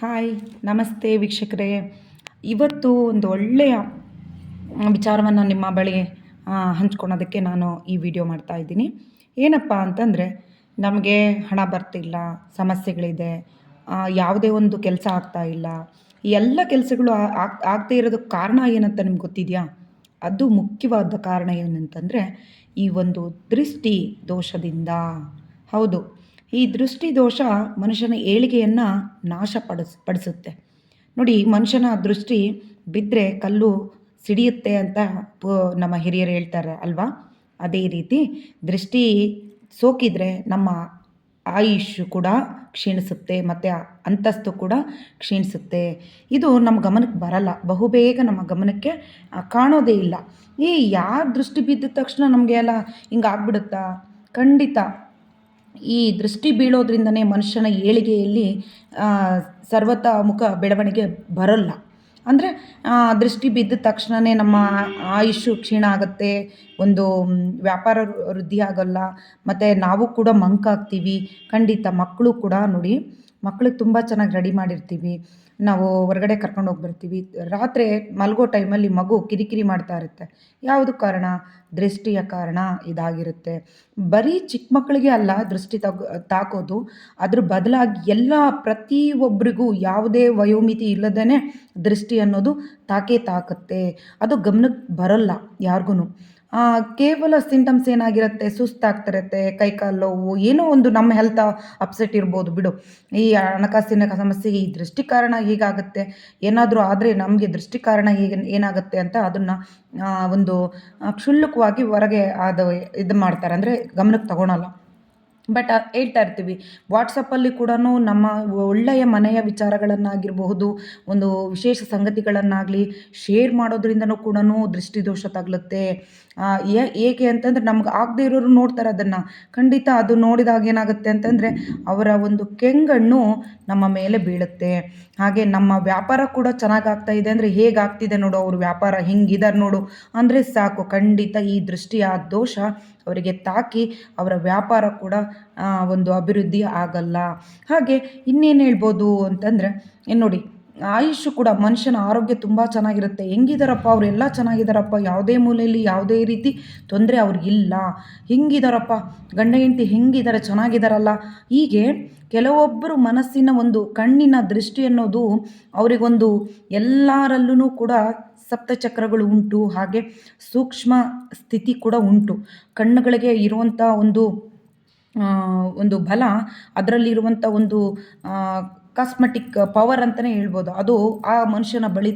Hi ನಮಸ್ತೆ ವೀಕ್ಷಕರೇ. ಇವತ್ತು ಒಂದು ಒಳ್ಳೆಯ ವಿಚಾರವನ್ನು ನಿಮ್ಮ ಬಳಿ ಹಂಚ್ಕೊಳೋದಕ್ಕೆ ನಾನು ಈ ವಿಡಿಯೋ ಮಾಡ್ತಾ ಇದ್ದೀನಿ. ಏನಪ್ಪ ಅಂತಂದರೆ, ನಮಗೆ ಹಣ ಬರ್ತಿಲ್ಲ, ಸಮಸ್ಯೆಗಳಿದೆ ಯಾವುದೇ ಒಂದು ಕೆಲಸ ಆಗ್ತಾ ಇಲ್ಲ. ಎಲ್ಲ ಕೆಲಸಗಳು ಆಗ್ ಆಗದೇ ಇರೋದಕ್ಕೆ ಕಾರಣ ಏನಂತ ನಿಮ್ಗೆ ಗೊತ್ತಿದೆಯಾ? ಅದು ಮುಖ್ಯವಾದ ಕಾರಣ ಏನಂತಂದರೆ, ಈ ಒಂದು ದೃಷ್ಟಿ ದೋಷದಿಂದ. ಹೌದು. ಈ ದೃಷ್ಟಿ ದೋಷ ಮನುಷ್ಯನ ಏಳಿಗೆಯನ್ನು ನಾಶಪಡಿಸ್ ಪಡಿಸುತ್ತೆ ನೋಡಿ, ಮನುಷ್ಯನ ದೃಷ್ಟಿ ಬಿದ್ದರೆ ಕಲ್ಲು ಸಿಡಿಯುತ್ತೆ ಅಂತ ನಮ್ಮ ಹಿರಿಯರು ಹೇಳ್ತಾರೆ ಅಲ್ವಾ? ಅದೇ ರೀತಿ ದೃಷ್ಟಿ ಸೋಕಿದರೆ ನಮ್ಮ ಆಯುಷ್ ಕೂಡ ಕ್ಷೀಣಿಸುತ್ತೆ, ಮತ್ತು ಅಂತಸ್ತು ಕೂಡ ಕ್ಷೀಣಿಸುತ್ತೆ. ಇದು ನಮ್ಮ ಗಮನಕ್ಕೆ ಬರಲ್ಲ. ಬಹುಬೇಗ ನಮ್ಮ ಗಮನಕ್ಕೆ ಕಾಣೋದೇ ಇಲ್ಲ. ಈ ಯಾರು ದೃಷ್ಟಿ ಬಿದ್ದ ತಕ್ಷಣ ನಮಗೆ ಎಲ್ಲ ಹಿಂಗೆ ಆಗ್ಬಿಡುತ್ತಾ ಖಂಡಿತ. ಈ ದೃಷ್ಟಿ ಬೀಳೋದ್ರಿಂದನೇ ಮನುಷ್ಯನ ಏಳಿಗೆಯಲ್ಲಿ ಸರ್ವತಾ ಸರ್ವತೋಮುಖ ಬೆಳವಣಿಗೆ ಬರಲ್ಲ. ಅಂದರೆ ದೃಷ್ಟಿ ಬಿದ್ದ ತಕ್ಷಣವೇ ನಮ್ಮ ಆಯುಷು ಕ್ಷೀಣ ಆಗುತ್ತೆ, ಒಂದು ವ್ಯಾಪಾರ ವೃದ್ಧಿ ಆಗೋಲ್ಲ, ಮತ್ತು ನಾವು ಕೂಡ ಮಂಕಾಗ್ತೀವಿ, ಖಂಡಿತ ಮಕ್ಕಳು ಕೂಡ ನೋಡಿ. ಮಕ್ಳಿಗೆ ತುಂಬ ಚೆನ್ನಾಗಿ ರೆಡಿ ಮಾಡಿರ್ತೀವಿ. ನಾವು ಹೊರಗಡೆ ಕರ್ಕೊಂಡು ಹೋಗ್ಬಿರ್ತೀವಿ. ರಾತ್ರಿ ಮಲಗೋ ಟೈಮಲ್ಲಿ ಮಗು ಕಿರಿಕಿರಿ ಮಾಡ್ತಾ ಇರುತ್ತೆ. ಯಾವುದು ಕಾರಣ? ದೃಷ್ಟಿಯ ಕಾರಣ ಇದಾಗಿರುತ್ತೆ. ಬರೀ ಚಿಕ್ಕ ಮಕ್ಕಳಿಗೆ ಅಲ್ಲ, ದೃಷ್ಟಿ ತಗ್, ತಾಕೋದು. ಅದ್ರ ಬದಲಾಗಿ ಎಲ್ಲ ಪ್ರತಿಯೊಬ್ಬರಿಗೂ ಯಾವುದೇ ವಯೋಮಿತಿ ಇಲ್ಲದೇ ದೃಷ್ಟಿ ಅನ್ನೋದು ತಾಕೇ ತಾಕತ್ತೆ. ಅದು ಗಮನಕ್ಕೆ ಬರಲ್ಲ ಯಾರಿಗೂ ಕೇವಲ ಸಿಂಟಮ್ಸ್ ಏನಾಗಿರುತ್ತೆ? ಸುಸ್ತಾಗ್ತಿರುತ್ತೆ, ಕೈಕಾಲು ನೋವು, ಏನೋ ಒಂದು ನಮ್ಮ ಹೆಲ್ತ್ ಅಪ್ಸೆಟ್ ಇರ್ಬೋದು ಬಿಡು. ಈ ಹಣಕಾಸಿನ ಸಮಸ್ಯೆಗೆ ಈ ದೃಷ್ಟಿ ಕಾರಣ ಹೀಗಾಗುತ್ತೆ. ಏನಾದರೂ ಆದರೆ ನಮಗೆ ದೃಷ್ಟಿ ಕಾರಣ ಈಗ ಏನಾಗುತ್ತೆ ಅಂತ ಅದನ್ನು ಒಂದು ಕ್ಷುಲ್ಲಕವಾಗಿ ಹೊರಗೆ ಅದು ಇದು ಮಾಡ್ತಾರೆ. ಅಂದರೆ ಗಮನಕ್ಕೆ ತಗೊಳಲ್ಲ. ಬಟ್ ಹೇಳ್ತಾ ಇರ್ತೀವಿ. ವಾಟ್ಸಪ್ಪಲ್ಲಿ ಕೂಡ ನಮ್ಮ ಒಳ್ಳೆಯ ಮನೆಯ ವಿಚಾರಗಳನ್ನಾಗಿರಬಹುದು, ಒಂದು ವಿಶೇಷ ಸಂಗತಿಗಳನ್ನಾಗಲಿ ಶೇರ್ ಮಾಡೋದ್ರಿಂದನೂ ಕೂಡ ದೃಷ್ಟಿದೋಷ ತಗಲುತ್ತೆ. ಏಕೆ ಅಂತಂದರೆ ನಮ್ಗೆ ಆಗದೆ ಇರೋರು ನೋಡ್ತಾರೆ ಅದನ್ನು. ಖಂಡಿತ ಅದು ನೋಡಿದಾಗ ಏನಾಗುತ್ತೆ ಅಂತಂದರೆ ಅವರ ಒಂದು ಕೆಂಗಣ್ಣು ನಮ್ಮ ಮೇಲೆ ಬೀಳುತ್ತೆ. ಹಾಗೆ ನಮ್ಮ ವ್ಯಾಪಾರ ಕೂಡ ಚೆನ್ನಾಗಿ ಆಗ್ತಾ ಇದೆ ಅಂದರೆ ಹೇಗೆ ಆಗ್ತಿದೆ ನೋಡು, ಅವ್ರ ವ್ಯಾಪಾರ ಹಿಂಗಿದ್ದಾರೆ ನೋಡು. ಅಂದರೆ ಸಾಕು, ಖಂಡಿತ ಈ ದೃಷ್ಟಿಯ ದೋಷ ಅವರಿಗೆ ತಾಕಿ ಅವರ ವ್ಯಾಪಾರ ಕೂಡ ಒಂದು ಅಭಿವೃದ್ಧಿ ಆಗಲ್ಲ. ಹಾಗೆ ಇನ್ನೇನು ಹೇಳ್ಬೋದು ಅಂತಂದರೆ ನೋಡಿ, ಆಯುಷು ಕೂಡ ಮನುಷ್ಯನ ಆರೋಗ್ಯ ತುಂಬ ಚೆನ್ನಾಗಿರುತ್ತೆ. ಹೆಂಗಿದಾರಪ್ಪ ಅವರೆಲ್ಲ ಚೆನ್ನಾಗಿದ್ದಾರಪ್ಪ ಯಾವುದೇ ಮೂಲೆಯಲ್ಲಿ ಯಾವುದೇ ರೀತಿ ತೊಂದರೆ ಅವ್ರಿಗಿಲ್ಲ ಹೆಂಗಿದಾರಪ್ಪ, ಗಂಡ ಹೆಂಡತಿ ಹೆಂಗಿದ್ದಾರೆ ಚೆನ್ನಾಗಿದ್ದಾರಲ್ಲ ಹೀಗೆ ಕೆಲವೊಬ್ಬರು ಮನಸ್ಸಿನ ಒಂದು ಕಣ್ಣಿನ ದೃಷ್ಟಿ ಅನ್ನೋದು ಅವರಿಗೊಂದು ಎಲ್ಲರಲ್ಲೂ ಕೂಡ ಸಪ್ತಚಕ್ರಗಳು ಉಂಟು, ಹಾಗೆ ಸೂಕ್ಷ್ಮ ಸ್ಥಿತಿ ಕೂಡ ಉಂಟು. ಕಣ್ಣುಗಳಿಗೆ ಇರುವಂಥ ಒಂದು ಒಂದು ಬಲ ಅದರಲ್ಲಿರುವಂಥ ಒಂದು ಕಾಸ್ಮೆಟಿಕ್ ಪವರ್ ಅಂತಲೇ ಹೇಳ್ಬೋದು. ಅದು ಆ ಮನುಷ್ಯನ ಬಳಿ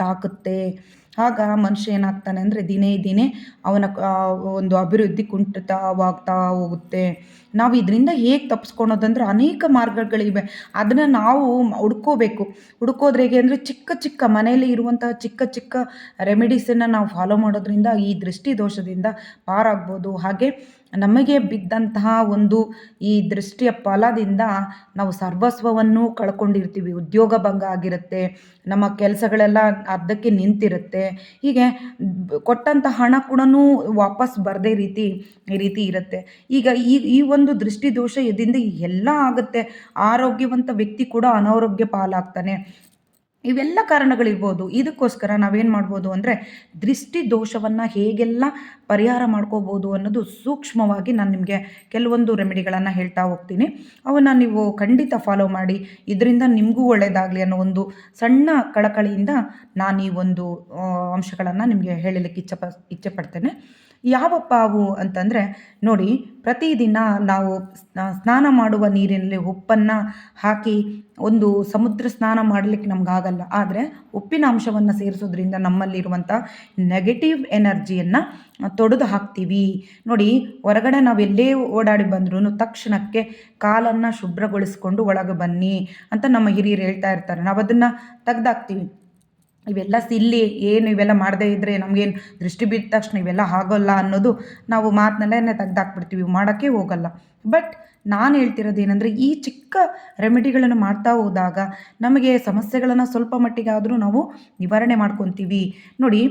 ತಾಕುತ್ತೆ. ಆಗ ಮನುಷ್ಯ ಏನಾಗ್ತಾನೆ ಅಂದರೆ ದಿನೇ ದಿನೇ ಅವನ ಒಂದು ಅಭಿವೃದ್ಧಿ ಕುಂಠಿತವಾಗ್ತಾ ಹೋಗುತ್ತೆ. ನಾವು ಇದರಿಂದ ಹೇಗೆ ತಪ್ಪಿಸ್ಕೊಳೋದಂದ್ರೆ ಅನೇಕ ಮಾರ್ಗಗಳಿವೆ. ಅದನ್ನು ನಾವು ಹುಡ್ಕೋಬೇಕು. ಹುಡ್ಕೋದ್ರೆ ಹೇಗೆ ಅಂದರೆ ಚಿಕ್ಕ ಚಿಕ್ಕ ಮನೆಯಲ್ಲಿ ಇರುವಂತಹ ಚಿಕ್ಕ ಚಿಕ್ಕ ರೆಮಿಡೀಸನ್ನು ನಾವು ಫಾಲೋ ಮಾಡೋದ್ರಿಂದ ಈ ದೃಷ್ಟಿ ದೋಷದಿಂದ ಪಾರಾಗ್ಬೋದು. ಹಾಗೆ ನಮಗೆ ಬಿದ್ದಂತಹ ಒಂದು ಈ ದೃಷ್ಟಿಯ ಫಲದಿಂದ ನಾವು ಸರ್ವಸ್ವವನ್ನು ಕಳ್ಕೊಂಡಿರ್ತೀವಿ. ಉದ್ಯೋಗ ಭಂಗ ಆಗಿರುತ್ತೆ. ನಮ್ಮ ಕೆಲಸಗಳೆಲ್ಲ ಅರ್ಧಕ್ಕೆ ನಿಂತಿರುತ್ತೆ. ಹೀಗೆ ಕೊಟ್ಟಂಥ ಹಣ ಕೂಡ ವಾಪಸ್ ಬರದೇ ರೀತಿ ಈ ರೀತಿ ಇರುತ್ತೆ. ಈಗ ಈ ಈ ಒಂದು ದೃಷ್ಟಿದೋಷ ಇದರಿಂದ ಎಲ್ಲ ಆಗುತ್ತೆ. ಆರೋಗ್ಯವಂತ ವ್ಯಕ್ತಿ ಕೂಡ ಅನಾರೋಗ್ಯ ಪಾಲಾಗ್ತಾನೆ. ಇವೆಲ್ಲ ಕಾರಣಗಳಿರ್ಬೋದು. ಇದಕ್ಕೋಸ್ಕರ ನಾವೇನು ಮಾಡ್ಬೋದು ಅಂದರೆ ದೃಷ್ಟಿ ದೋಷವನ್ನು ಹೇಗೆಲ್ಲ ಪರಿಹಾರ ಮಾಡ್ಕೋಬೋದು ಅನ್ನೋದು ಸೂಕ್ಷ್ಮವಾಗಿ ನಾನು ನಿಮಗೆ ಕೆಲವೊಂದು ರೆಮಿಡಿಗಳನ್ನು ಹೇಳ್ತಾ ಹೋಗ್ತೀನಿ. ಅವನ್ನ ನೀವು ಖಂಡಿತ ಫಾಲೋ ಮಾಡಿ. ಇದರಿಂದ ನಿಮಗೂ ಒಳ್ಳೆಯದಾಗಲಿ ಅನ್ನೋ ಒಂದು ಸಣ್ಣ ಕಳಕಳಿಯಿಂದ ನಾನು ಈ ಒಂದು ಅಂಶಗಳನ್ನು ನಿಮಗೆ ಹೇಳಲಿಕ್ಕೆ ಇಚ್ಛೆ ಇಚ್ಛೆ ಪಡ್ತೇನೆ ಯಾವಪ್ಪ ಅವು ಅಂತಂದರೆ, ನೋಡಿ, ಪ್ರತಿದಿನ ನಾವು ಸ್ನಾನ ಮಾಡುವ ನೀರಿನಲ್ಲಿ ಉಪ್ಪನ್ನು ಹಾಕಿ ಒಂದು ಸಮುದ್ರ ಸ್ನಾನ ಮಾಡಲಿಕ್ಕೆ ನಮಗಾಗಲ್ಲ. ಆದರೆ ಉಪ್ಪಿನ ಅಂಶವನ್ನು ಸೇರಿಸೋದ್ರಿಂದ ನಮ್ಮಲ್ಲಿರುವಂಥ ನೆಗೆಟಿವ್ ಎನರ್ಜಿಯನ್ನು ತೊಡೆದು ಹಾಕ್ತೀವಿ. ನೋಡಿ, ಹೊರಗಡೆ ನಾವು ಎಲ್ಲೇ ಓಡಾಡಿ ಬಂದ್ರೂ ತಕ್ಷಣಕ್ಕೆ ಕಾಲನ್ನು ಶುಭ್ರಗೊಳಿಸ್ಕೊಂಡು ಒಳಗೆ ಬನ್ನಿ ಅಂತ ನಮ್ಮ ಹಿರಿಯರು ಹೇಳ್ತಾ ಇರ್ತಾರೆ. ನಾವು ಅದನ್ನು ತೆಗ್ದಾಕ್ತೀವಿ. ಇವೆಲ್ಲ ಸಿಲ್ಲಿ, ಏನು ಇವೆಲ್ಲ ಮಾಡದೇ ಇದ್ದರೆ ನಮಗೇನು ದೃಷ್ಟಿ ಬಿದ್ದ ತಕ್ಷಣ ಇವೆಲ್ಲ ಆಗೋಲ್ಲ ಅನ್ನೋದು ನಾವು ಮಾತಿನಲ್ಲೇ ತೆಗ್ದಾಕ್ಬಿಡ್ತೀವಿ, ಮಾಡೋಕ್ಕೆ ಹೋಗಲ್ಲ. ಬಟ್ ನಾನು ಹೇಳ್ತಿರೋದು ಏನಂದರೆ ಈ ಚಿಕ್ಕ ರೆಮಿಡಿಗಳನ್ನು ಮಾಡ್ತಾ ಹೋದಾಗ ನಮಗೆ ಸಮಸ್ಯೆಗಳನ್ನು ಸ್ವಲ್ಪ ಮಟ್ಟಿಗೆ ಆದರೂ ನಾವು ನಿವಾರಣೆ ಮಾಡ್ಕೊತೀವಿ. ನೋಡಿ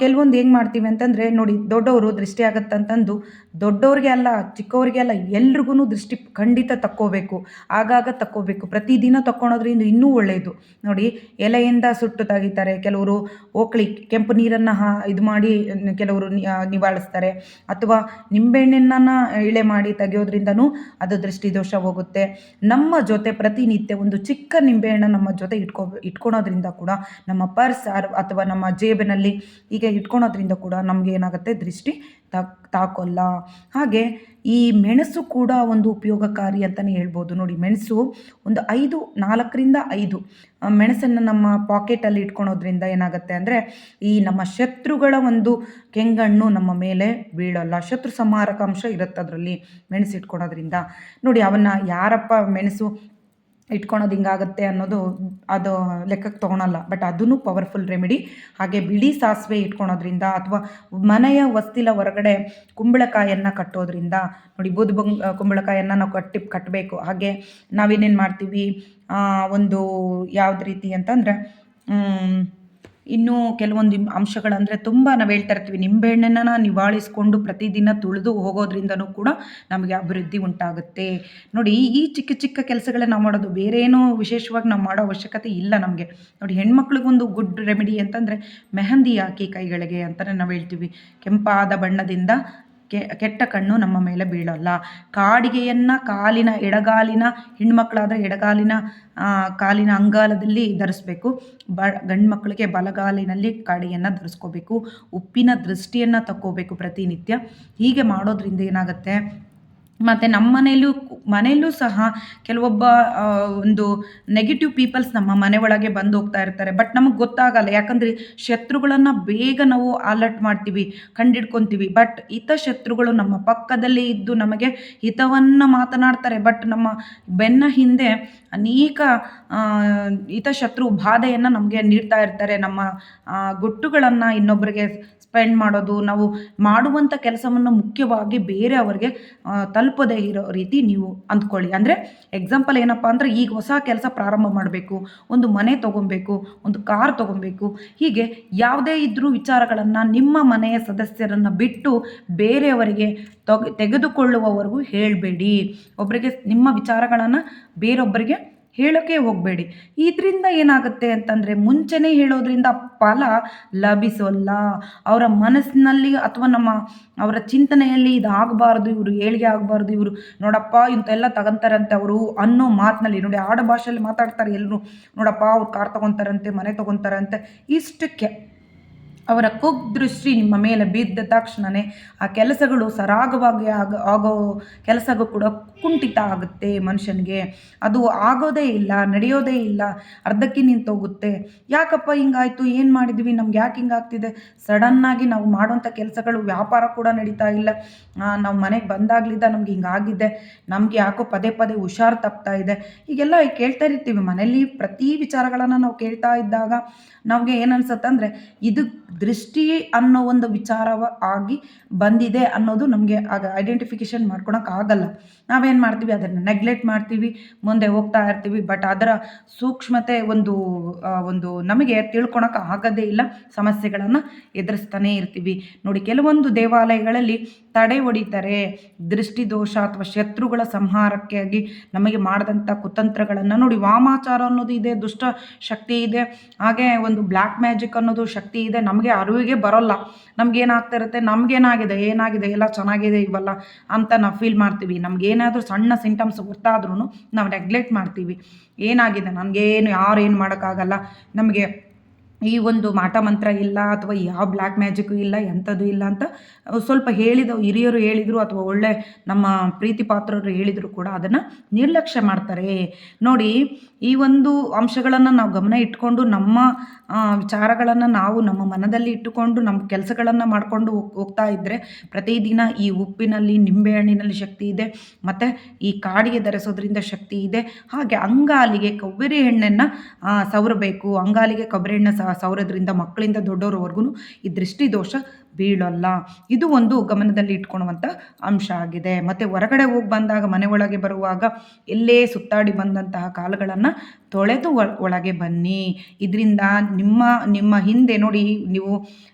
ಕೆಲವೊಂದು ಹೆಂಗೆ ಮಾಡ್ತೀವಿ ಅಂತಂದರೆ ನೋಡಿ ದೊಡ್ಡವರು ದೃಷ್ಟಿ ಆಗುತ್ತಂತಂದು ದೊಡ್ಡವ್ರಿಗೆ ಅಲ್ಲ ಚಿಕ್ಕವರಿಗೆ ಅಲ್ಲ ಎಲ್ರಿಗೂ ದೃಷ್ಟಿ ಖಂಡಿತ ತಕ್ಕೋಬೇಕು. ಆಗಾಗ ತಕ್ಕೋಬೇಕು. ಪ್ರತಿದಿನ ತಕ್ಕೊಳೋದ್ರಿಂದ ಇನ್ನೂ ಒಳ್ಳೆಯದು ನೋಡಿ ಎಲೆಯಿಂದ ಸುಟ್ಟು ತೆಗಿತಾರೆ. ಕೆಲವರು ಓಕ್ಳಿ ಕೆಂಪು ನೀರನ್ನು ಹಾ, ಇದು ಮಾಡಿ ಕೆಲವರು ನಿವಾಳಿಸ್ತಾರೆ. ಅಥವಾ ನಿಂಬೆಹಣ್ಣನ್ನು ಇಳೆ ಮಾಡಿ ತೆಗೆಯೋದ್ರಿಂದನೂ ಅದು ದೃಷ್ಟಿದೋಷ ಹೋಗುತ್ತೆ. ನಮ್ಮ ಜೊತೆ ಪ್ರತಿನಿತ್ಯ ಒಂದು ಚಿಕ್ಕ ನಿಂಬೆಹಣ್ಣು ನಮ್ಮ ಜೊತೆ ಇಟ್ಕೋ, ಇಟ್ಕೊಳೋದ್ರಿಂದ ಕೂಡ ನಮ್ಮ ಪರ್ಸ್ ಅಥವಾ ನಮ್ಮ ಜೇಬಿನಲ್ಲಿ ಹೀಗೆ ಇಟ್ಕೊಳೋದ್ರಿಂದ ಕೂಡ ನಮಗೆ ಏನಾಗುತ್ತೆ? ದೃಷ್ಟಿ ತಾಕ್, ತಾಕೋಲ್ಲ. ಹಾಗೆ ಈ ಮೆಣಸು ಕೂಡ ಒಂದು ಉಪಯೋಗಕಾರಿ ಅಂತಲೇ ಹೇಳ್ಬೋದು. ನೋಡಿ, ಮೆಣಸು ಒಂದು ಐದು, ನಾಲ್ಕರಿಂದ ಐದು ಮೆಣಸನ್ನು ನಮ್ಮ ಪಾಕೆಟಲ್ಲಿ ಇಟ್ಕೊಳೋದ್ರಿಂದ ಏನಾಗುತ್ತೆ ಅಂದರೆ ಈ ನಮ್ಮ ಶತ್ರುಗಳ ಒಂದು ಕೆಂಗಣ್ಣು ನಮ್ಮ ಮೇಲೆ ಬೀಳಲ್ಲ. ಶತ್ರು ಸಂಹಾರಕ ಅಂಶ ಇರುತ್ತೆ ಅದರಲ್ಲಿ ಮೆಣಸು ಇಟ್ಕೊಳೋದ್ರಿಂದ ನೋಡಿ, ಅವನ್ನ ಯಾರಪ್ಪ ಮೆಣಸು ಇಟ್ಕೊಳೋದು ಹಿಂಗಾಗುತ್ತೆ ಅನ್ನೋದು ಅದು ಲೆಕ್ಕಕ್ಕೆ ತೊಗೊಳಲ್ಲ. ಬಟ್ ಅದೂ ಪವರ್ಫುಲ್ ರೆಮಿಡಿ ಹಾಗೆ ಬಿಳಿ ಸಾಸಿವೆ ಇಟ್ಕೊಳೋದ್ರಿಂದ ಅಥವಾ ಮನೆಯ ವಸ್ತಿಲ ಹೊರಗಡೆ ಕುಂಬಳಕಾಯನ್ನು ಕಟ್ಟೋದ್ರಿಂದ, ನೋಡಿ ಬೂದು ಬಂಗ್ ಕುಂಬಳಕಾಯನ್ನು ನಾವು ಕಟ್ಟಿ ಕಟ್ಟಬೇಕು ಹಾಗೆ ನಾವೇನೇನು ಮಾಡ್ತೀವಿ? ಒಂದು ಯಾವ್ದು ರೀತಿ ಅಂತಂದರೆ ಇನ್ನೂ ಕೆಲವೊಂದು ಅಂಶಗಳಂದರೆ ತುಂಬ ನಾವು ಹೇಳ್ತಾ ಇರ್ತೀವಿ, ನಿಂಬೆಹಣ್ಣನ್ನು ನಿವಾಳಿಸ್ಕೊಂಡು ಪ್ರತಿದಿನ ತುಳಿದು ಹೋಗೋದ್ರಿಂದನೂ ಕೂಡ ನಮಗೆ ಅಭಿವೃದ್ಧಿ ಉಂಟಾಗುತ್ತೆ. ನೋಡಿ, ಈ ಚಿಕ್ಕ ಚಿಕ್ಕ ಕೆಲಸಗಳನ್ನ ನಾವು ಮಾಡೋದು ಬೇರೇನೂ ವಿಶೇಷವಾಗಿ ನಾವು ಮಾಡೋ ಅವಶ್ಯಕತೆ ಇಲ್ಲ ನಮಗೆ. ನೋಡಿ, ಹೆಣ್ಮಕ್ಳಿಗೊಂದು ಗುಡ್ ರೆಮಿಡಿ ಅಂತಂದರೆ ಮೆಹಂದಿ ಹಾಕಿ ಕೈಗಳಿಗೆ ಅಂತಲೇ ನಾವು ಹೇಳ್ತೀವಿ. ಕೆಂಪಾದ ಬಣ್ಣದಿಂದ ಕೆಟ್ಟ ಕಣ್ಣು ನಮ್ಮ ಮೇಲೆ ಬೀಳಲ್ಲ. ಕಾಡಿಗೆಯನ್ನು ಕಾಲಿನ ಎಡಗಾಲಿನ ಹೆಣ್ಮಕ್ಳಾದರೆ ಎಡಗಾಲಿನ ಕಾಲಿನ ಅಂಗಾಲದಲ್ಲಿ ಧರಿಸ್ಬೇಕು. ಬ ಗಂಡು ಮಕ್ಕಳಿಗೆ ಬಲಗಾಲಿನಲ್ಲಿ ಕಾಡಿಯನ್ನು ಧರಿಸ್ಕೋಬೇಕು. ಉಪ್ಪಿನ ದೃಷ್ಟಿಯನ್ನು ತಕ್ಕೋಬೇಕು ಪ್ರತಿನಿತ್ಯ. ಹೀಗೆ ಮಾಡೋದ್ರಿಂದ ಏನಾಗುತ್ತೆ? ಮತ್ತು ನಮ್ಮ ಮನೆಯಲ್ಲೂ ಮನೆಯಲ್ಲೂ ಸಹ ಕೆಲವೊಬ್ಬ ಒಂದು ನೆಗೆಟಿವ್ ಪೀಪಲ್ಸ್ ನಮ್ಮ ಮನೆ ಒಳಗೆ ಬಂದು ಹೋಗ್ತಾ ಇರ್ತಾರೆ. ಬಟ್ ನಮಗೆ ಗೊತ್ತಾಗಲ್ಲ. ಯಾಕಂದರೆ ಶತ್ರುಗಳನ್ನು ಬೇಗ ನಾವು ಅಲರ್ಟ್ ಮಾಡ್ತೀವಿ, ಕಂಡಿಡ್ಕೊತೀವಿ. ಬಟ್ ಹಿತ ಶತ್ರುಗಳು ನಮ್ಮ ಪಕ್ಕದಲ್ಲೇ ಇದ್ದು ನಮಗೆ ಹಿತವನ್ನು ಮಾತನಾಡ್ತಾರೆ. ಬಟ್ ನಮ್ಮ ಬೆನ್ನ ಹಿಂದೆ ಅನೇಕ ಹಿತಶತ್ರು ಬಾಧೆಯನ್ನು ನಮಗೆ ನೀಡ್ತಾ ಇರ್ತಾರೆ. ನಮ್ಮ ಗುಟ್ಟುಗಳನ್ನು ಇನ್ನೊಬ್ಬರಿಗೆ ಸ್ಪೆಂಡ್ ಮಾಡೋದು, ನಾವು ಮಾಡುವಂಥ ಕೆಲಸವನ್ನು ಮುಖ್ಯವಾಗಿ ಬೇರೆಯವರಿಗೆ ತಲುಪದೇ ಇರೋ ರೀತಿ ನೀವು ಅಂದ್ಕೊಳ್ಳಿ. ಅಂದರೆ ಎಕ್ಸಾಂಪಲ್ ಏನಪ್ಪ ಅಂದರೆ ಈಗ ಹೊಸ ಕೆಲಸ ಪ್ರಾರಂಭ ಮಾಡಬೇಕು, ಒಂದು ಮನೆ ತೊಗೊಬೇಕು, ಒಂದು ಕಾರ್ ತೊಗೊಬೇಕು. ಹೀಗೆ ಯಾವುದೇ ಇದ್ದರೂ ವಿಚಾರಗಳನ್ನು ನಿಮ್ಮ ಮನೆಯ ಸದಸ್ಯರನ್ನು ಬಿಟ್ಟು ಬೇರೆಯವರಿಗೆ ತೆಗೆದುಕೊಳ್ಳುವವರೆಗೂ ಹೇಳಬೇಡಿ. ಒಬ್ಬರಿಗೆ ನಿಮ್ಮ ವಿಚಾರಗಳನ್ನು ಬೇರೊಬ್ಬರಿಗೆ ಹೇಳೋಕ್ಕೆ ಹೋಗಬೇಡಿ. ಇದರಿಂದ ಏನಾಗುತ್ತೆ ಅಂತಂದರೆ ಮುಂಚೆನೇ ಹೇಳೋದ್ರಿಂದ ಫಲ ಲಭಿಸೋಲ್ಲ. ಅವರ ಮನಸ್ಸಿನಲ್ಲಿ ಅಥವಾ ನಮ್ಮ ಅವರ ಚಿಂತನೆಯಲ್ಲಿ ಇದು ಆಗಬಾರ್ದು ಇವರು, ಏಳಿಗೆ ಆಗಬಾರ್ದು ಇವರು. ನೋಡಪ್ಪ, ಇಂಥೆಲ್ಲ ತಗೊಂತಾರಂತೆ ಅವರು ಅನ್ನೋ ಮಾತಿನಲ್ಲಿ, ನೋಡಿ ಆಡ ಭಾಷೆಯಲ್ಲಿ ಮಾತಾಡ್ತಾರೆ ಎಲ್ಲರೂ ನೋಡಪ್ಪ, ಅವ್ರು ಕಾರ್ ತೊಗೊತಾರಂತೆ, ಮನೆ ತೊಗೊತಾರಂತೆ, ಇಷ್ಟಕ್ಕೆ. ಅವರ ಕುಗ್ ದೃಷ್ಟಿ ನಿಮ್ಮ ಮೇಲೆ ಬಿದ್ದ ತಕ್ಷಣವೇ ಆ ಕೆಲಸಗಳು ಸರಾಗವಾಗಿ ಆಗ ಆಗೋ ಕೆಲಸಗೂ ಕೂಡ ಕುಂಠಿತ ಆಗುತ್ತೆ ಮನುಷ್ಯನಿಗೆ. ಅದು ಆಗೋದೇ ಇಲ್ಲ, ನಡೆಯೋದೇ ಇಲ್ಲ, ಅರ್ಧಕ್ಕೆ ನಿಂತೋಗುತ್ತೆ. ಯಾಕಪ್ಪ ಹಿಂಗಾಯ್ತು? ಏನು ಮಾಡಿದ್ವಿ? ನಮ್ಗೆ ಯಾಕೆ ಹಿಂಗಾಗ್ತಿದೆ? ಸಡನ್ನಾಗಿ ನಾವು ಮಾಡುವಂಥ ಕೆಲಸಗಳು ವ್ಯಾಪಾರ ಕೂಡ ನಡೀತಾ ಇಲ್ಲ. ನಾವು ಮನೆಗೆ ಬಂದಾಗ್ಲಿದ್ದ ನಮ್ಗೆ ಹಿಂಗಾಗಿದೆ. ನಮಗೆ ಯಾಕೋ ಪದೇ ಪದೇ ಹುಷಾರು ತಪ್ತಾ ಇದೆ. ಈಗೆಲ್ಲ ಕೇಳ್ತಾ ಇರ್ತೀವಿ. ಮನೆಯಲ್ಲಿ ಪ್ರತಿ ವಿಚಾರಗಳನ್ನು ನಾವು ಕೇಳ್ತಾ ಇದ್ದಾಗ ನಮಗೆ ಏನು ಅಂದರೆ ಇದು ದೃಷ್ಟಿ ಅನ್ನೋ ಒಂದು ವಿಚಾರ ಆಗಿ ಬಂದಿದೆ ಅನ್ನೋದು ನಮಗೆ ಆಗ ಐಡೆಂಟಿಫಿಕೇಷನ್ ಆಗಲ್ಲ. ನಾವೇನು ಮಾಡ್ತೀವಿ? ಅದನ್ನು ನೆಗ್ಲೆಕ್ಟ್ ಮಾಡ್ತೀವಿ, ಮುಂದೆ ಹೋಗ್ತಾ ಇರ್ತೀವಿ ಬಟ್ ಅದರ ಸೂಕ್ಷ್ಮತೆ ಒಂದು ಒಂದು ನಮಗೆ ತಿಳ್ಕೊಳಕ್ಕೆ ಆಗೋದೇ ಇಲ್ಲ. ಸಮಸ್ಯೆಗಳನ್ನು ಎದುರಿಸ್ತಾನೇ ಇರ್ತೀವಿ. ನೋಡಿ, ಕೆಲವೊಂದು ದೇವಾಲಯಗಳಲ್ಲಿ ತಡೆ ಹೊಡಿತಾರೆ. ದೃಷ್ಟಿದೋಷ ಅಥವಾ ಶತ್ರುಗಳ ಸಂಹಾರಕ್ಕಾಗಿ ನಮಗೆ ಮಾಡಿದಂಥ ಕುತಂತ್ರಗಳನ್ನು ನೋಡಿ, ವಾಮಾಚಾರ ಅನ್ನೋದು ಇದೆ, ದುಷ್ಟ ಶಕ್ತಿ ಇದೆ. ಹಾಗೆ ಒಂದು ಬ್ಲ್ಯಾಕ್ ಮ್ಯಾಜಿಕ್ ಅನ್ನೋದು ಶಕ್ತಿ ಇದೆ. ನಮಗೆ ಅರಿವಿಗೆ ಬರೋಲ್ಲ. ನಮಗೇನಾಗ್ತಾ ಇರುತ್ತೆ ನಮಗೇನಾಗಿದೆ? ಏನಾಗಿದೆ? ಎಲ್ಲ ಚೆನ್ನಾಗಿದೆ ಇವಲ್ಲ ಅಂತ ನಾವು ಫೀಲ್ ಮಾಡ್ತೀವಿ. ನಮಗೇನಾದರೂ ಸಣ್ಣ ಸಿಂಟಮ್ಸ್ ಗೊತ್ತಾದ್ರೂ ನಾವು ನೆಗ್ಲೆಕ್ಟ್ ಮಾಡ್ತೀವಿ. ಏನಾಗಿದೆ? ನನಗೇನು ಯಾರು ಏನು ಮಾಡೋಕ್ಕಾಗಲ್ಲ. ನಮಗೆ ಈ ಒಂದು ಮಾಟ ಮಂತ್ರ ಇಲ್ಲ ಅಥವಾ ಯಾವ ಬ್ಲ್ಯಾಕ್ ಮ್ಯಾಜಿಕ್ಕು ಇಲ್ಲ, ಎಂಥದ್ದು ಇಲ್ಲ ಅಂತ ಸ್ವಲ್ಪ ಹೇಳಿದ, ಹಿರಿಯರು ಹೇಳಿದರು ಅಥವಾ ಒಳ್ಳೆ ನಮ್ಮ ಪ್ರೀತಿ ಪಾತ್ರರು ಹೇಳಿದರು ಕೂಡ ಅದನ್ನು ನಿರ್ಲಕ್ಷ್ಯ ಮಾಡ್ತಾರೆ. ನೋಡಿ, ಈ ಒಂದು ಅಂಶಗಳನ್ನು ನಾವು ಗಮನ ಇಟ್ಕೊಂಡು ನಮ್ಮ ವಿಚಾರಗಳನ್ನು ನಾವು ನಮ್ಮ ಮನದಲ್ಲಿ ಇಟ್ಟುಕೊಂಡು ನಮ್ಮ ಕೆಲಸಗಳನ್ನು ಮಾಡಿಕೊಂಡು ಹೋಗ್ತಾ ಇದ್ದರೆ ಪ್ರತಿದಿನ ಈ ಉಪ್ಪಿನಲ್ಲಿ ನಿಂಬೆಹಣ್ಣಿನಲ್ಲಿ ಶಕ್ತಿ ಇದೆ, ಮತ್ತು ಈ ಕಾಡಿಗೆ ಧರಿಸೋದ್ರಿಂದ ಶಕ್ತಿ ಇದೆ, ಹಾಗೆ ಅಂಗಾಲಿಗೆ ಕೊಬ್ಬರಿ ಎಣ್ಣೆಯನ್ನು ಸವರಬೇಕು. ಅಂಗಾಲಿಗೆ ಕೊಬ್ಬರಿ ಎಣ್ಣೆ ಸಹ ಸವರೋದ್ರಿಂದ ಮಕ್ಕಳಿಂದ ದೊಡ್ಡವ್ರವರೆಗೂ ಈ ದೃಷ್ಟಿ ದೋಷ ಬೀಳೋಲ್ಲ. ಇದು ಒಂದು ಗಮನದಲ್ಲಿ ಇಟ್ಕೊಳ್ಳುವಂಥ ಅಂಶ ಆಗಿದೆ. ಮತ್ತು ಹೊರಗಡೆ ಹೋಗಿ ಬಂದಾಗ, ಮನೆ ಒಳಗೆ ಬರುವಾಗ ಎಲ್ಲೇ ಸುತ್ತಾಡಿ ಬಂದಂತಹ ಕಾಲುಗಳನ್ನು ತೊಳೆದು ಒಳಗೆ ಬನ್ನಿ. ಇದರಿಂದ ನಿಮ್ಮ ನಿಮ್ಮ ಹಿಂದೆ ನೋಡಿ ನೀವು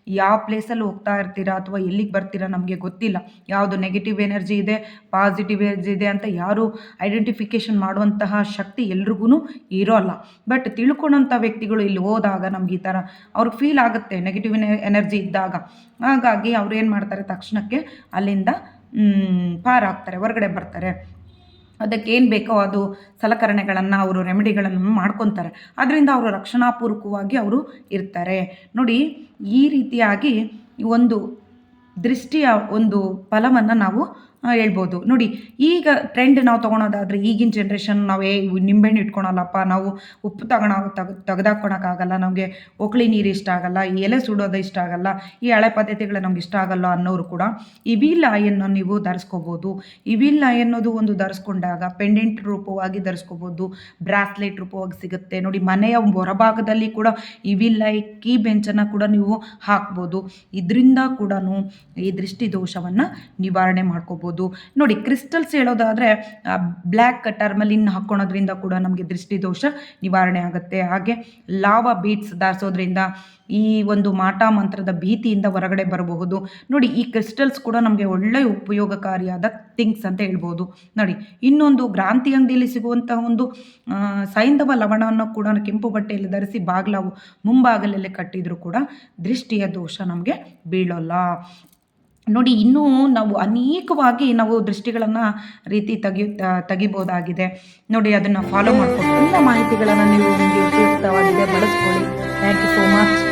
ಯಾವ ಪ್ಲೇಸಲ್ಲಿ ಹೋಗ್ತಾ ಇರ್ತೀರಾ ಅಥವಾ ಎಲ್ಲಿಗೆ ಬರ್ತೀರಾ ನಮಗೆ ಗೊತ್ತಿಲ್ಲ. ಯಾವುದು ನೆಗೆಟಿವ್ ಎನರ್ಜಿ ಇದೆ ಪಾಸಿಟಿವ್ ಎನರ್ಜಿ ಇದೆ ಅಂತ ಯಾರು ಐಡೆಂಟಿಫಿಕೇಷನ್ ಮಾಡುವಂತಹ ಶಕ್ತಿ ಎಲ್ರಿಗೂ ಇರೋಲ್ಲ. ಬಟ್ ತಿಳ್ಕೊಳ್ಳೋಂಥ ವ್ಯಕ್ತಿಗಳು ಇಲ್ಲಿ ಹೋದಾಗ ನಮ್ಗೆ ಈ ಥರ ಅವ್ರಿಗೆ ಫೀಲ್ ಆಗುತ್ತೆ. ನೆಗೆಟಿವ್ ಎನರ್ಜಿ ಇದ್ದಾಗ. ಹಾಗಾಗಿ ಅವ್ರು ಏನು ಮಾಡ್ತಾರೆ, ತಕ್ಷಣಕ್ಕೆ ಅಲ್ಲಿಂದ ಪಾರಾಗ್ತಾರೆ ಹೊರಗಡೆ ಬರ್ತಾರೆ. ಅದಕ್ಕೆ ಏನು ಬೇಕೋ ಅದು ಸಲಕರಣೆಗಳನ್ನು ಅವರು ರೆಮಿಡಿಗಳನ್ನು ಮಾಡ್ಕೊತಾರೆ. ಅದರಿಂದ ಅವರು ರಕ್ಷಣಾಪೂರ್ವಕವಾಗಿ ಅವರು ಇರ್ತಾರೆ. ನೋಡಿ, ಈ ರೀತಿಯಾಗಿ ಒಂದು ದೃಷ್ಟಿಯ ಒಂದು ಫಲವನ್ನು ನಾವು ಹೇಳ್ಬೋದು. ನೋಡಿ, ಈಗ ಟ್ರೆಂಡ್ ನಾವು ತೊಗೊಳೋದಾದರೆ ಈಗಿನ ಜನ್ರೇಷನ್ ನಾವೇ ನಿಂಬೆಹಣ್ಣು ಇಟ್ಕೊಳಲ್ಲಪ್ಪ, ನಾವು ಉಪ್ಪು ತಗೊಳ ತಗ, ತೆಗೆದಾಕೊಳಕ್ಕಾಗಲ್ಲ, ನಮಗೆ ಒಕ್ಳಿ ನೀರು ಇಷ್ಟ ಆಗಲ್ಲ, ಈ ಎಲೆ ಸುಡೋದು ಇಷ್ಟ ಆಗಲ್ಲ, ಈ ಹಳೆ ಪದ್ಧತಿಗಳು ನಮ್ಗೆ ಇಷ್ಟ ಆಗಲ್ಲ ಅನ್ನೋರು ಕೂಡ ಈ ವೀಲ್ ಆಯನ್ನು ನೀವು ಧರಿಸ್ಕೋಬೋದು. ಆಯ್ ಅನ್ನೋದು ಒಂದು ಧರಿಸ್ಕೊಂಡಾಗ ಪೆಂಡೆಂಟ್ ರೂಪವಾಗಿ ಧರಿಸ್ಕೋಬೋದು, ಬ್ರಾಸ್ಲೆಟ್ ರೂಪವಾಗಿ ಸಿಗುತ್ತೆ. ನೋಡಿ, ಮನೆಯ ಹೊರಭಾಗದಲ್ಲಿ ಕೂಡ ಈ ವಿಲ್ ಐ ಕೀ ಬೆಂಚನ್ನು ಕೂಡ ನೀವು ಹಾಕ್ಬೋದು. ಇದರಿಂದ ಕೂಡ ಈ ದೃಷ್ಟಿ ದೋಷವನ್ನು ನಿವಾರಣೆ ಮಾಡ್ಕೋಬೋದು. ನೋಡಿ ಕ್ರಿಸ್ಟಲ್ಸ್ ಹೇಳೋದಾದರೆ ಬ್ಲ್ಯಾಕ್ ಟರ್ಮಲಿನ್ ಹಾಕ್ಕೊಳೋದ್ರಿಂದ ಕೂಡ ನಮಗೆ ದೃಷ್ಟಿ ದೋಷ ನಿವಾರಣೆ ಆಗುತ್ತೆ. ಹಾಗೆ ಲಾವ ಬೀಟ್ಸ್ ಧಾರಿಸೋದ್ರಿಂದ ಈ ಒಂದು ಮಾಟ ಮಂತ್ರದ ಭೀತಿಯಿಂದ ಹೊರಗಡೆ ಬರಬಹುದು. ನೋಡಿ, ಈ ಕ್ರಿಸ್ಟಲ್ಸ್ ಕೂಡ ನಮಗೆ ಒಳ್ಳೆಯ ಉಪಯೋಗಕಾರಿಯಾದ ಥಿಂಗ್ಸ್ ಅಂತ ಹೇಳ್ಬೋದು. ನೋಡಿ, ಇನ್ನೊಂದು ಗ್ರಾಂತಿ ಅಂಗಡಿಯಲ್ಲಿ ಸಿಗುವಂತಹ ಒಂದು ಸೈಂಧವ ಲವಣವನ್ನು ಕೂಡ ಕೆಂಪು ಬಟ್ಟೆಯಲ್ಲಿ ಧರಿಸಿ ಬಾಗ್ಲ ಮುಂಭಾಗಲಲ್ಲೇ ಕಟ್ಟಿದ್ರು ಕೂಡ ದೃಷ್ಟಿಯ ದೋಷ ನಮಗೆ ಬೀಳೋಲ್ಲ. ನೋಡಿ, ಇನ್ನೂ ನಾವು ಅನೇಕವಾಗಿ ನಾವು ದೃಷ್ಟಿಗಳನ್ನು ರೀತಿ ತೆಗಿ ತೆಗಿಬೋದಾಗಿದೆ. ನೋಡಿ, ಅದನ್ನು ಫಾಲೋ ಮಾಡ್ಕೊಂಡು ಎಲ್ಲ ಮಾಹಿತಿಗಳನ್ನು ನೀವು ನಿಮಗೆ ಉಪಯುಕ್ತವಾಗಿದೆ. ಬಳಸ್ಕೊಳ್ಳಿ. Thank you so much